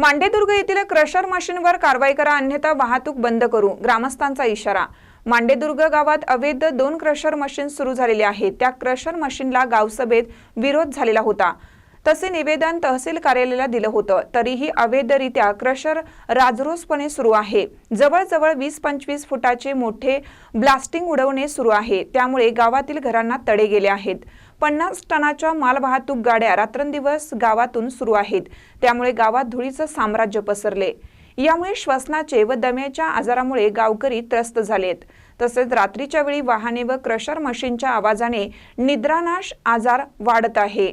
मांडेदुर्ग येथील क्रशर मशीनवर कारवाई करा अन्यथा वाहतूक बंद करू ग्रामस्थांचा इशारा. मांडेदुर्ग गावात अवैध दोन क्रशर मशीन सुरू झालेले आहेत. त्या क्रशर मशीनला गावसभेत विरोध झालेला होता. तसे निवेदन तहसील कार्यालयाला दिलं होतं. तरीही अवैधरित्या क्रशर राजरोसपणे सुरू आहे. जवळजवळ वीस पंचवीस फुटाचे मोठे ब्लास्टिंग उडवणे सुरू आहे. त्यामुळे गावातील घरांना तडे गेले आहेत. पन्नास टनाच्या मालवाहतूक गाड्या रात्रंदिवस गावातून सुरू आहेत. त्यामुळे गावात धुळीचं साम्राज्य पसरले. यामुळे श्वसनाचे व दम्याच्या आजारामुळे गावकरी त्रस्त झालेत. तसेच रात्रीच्या वेळी वाहने व क्रशर मशीनच्या आवाजाने निद्रानाश आजार वाढत आहे.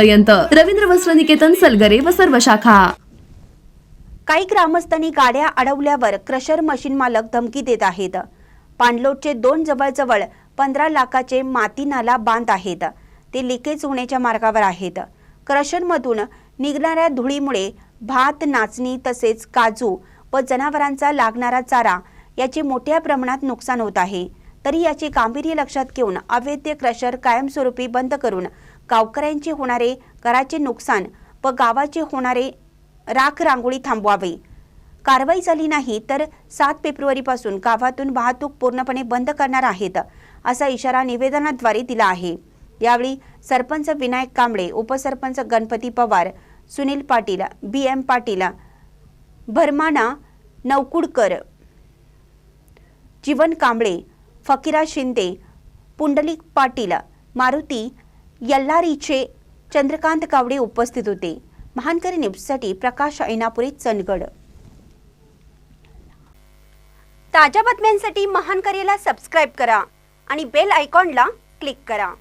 पर्यंत रवींद्र वस्त्र निकेतन सलगरे व सर्व शाखा. काही ग्रामस्थांनी गाड्या अडवल्यावर क्रशर मशीन मालक धमकी देत आहेत. पाणलोटचे दोन जवळजवळ पंधरा लाखाचे माती नाला बांध आहेत. ते लिकेज होण्याच्या मार्गावर आहेत. क्रशरमधून निघणाऱ्या धुळीमुळे भात नाचणी तसेच काजू व जनावरांचा लागणारा चारा याचे मोठ्या प्रमाणात नुकसान होत आहे. तरी याचे गांभीर्य लक्षात घेऊन अवैध क्रशर कायमस्वरूपी बंद करून गावकऱ्यांचे होणारे कराचे नुकसान व गावाचे होणारे राख रांगोळी थांबवावी. कारवाई झाली नाही तर सात फेब्रुवारीपासून गावातून वाहतूक पूर्णपणे बंद करणार आहेत असा इशारा निवेदनाद्वारे दिला आहे. यावेळी सरपंच विनायक कांबळे उपसरपंच गणपती पवार सुनील पाटील बी एम पाटील भरमाना नवकुडकर जीवन कांबळे फकीरा शिंदे पुंडलिक पाटील मारुती यल्लारीचे चंद्रकांत कावडे उपस्थित होते. महानकरी न्यूजसाठी प्रकाश ऐनापुरी चंदगड. ताज्या बातम्यांसाठी महानकरीला सबस्क्राईब करा आणि बेल आयकॉनला क्लिक करा.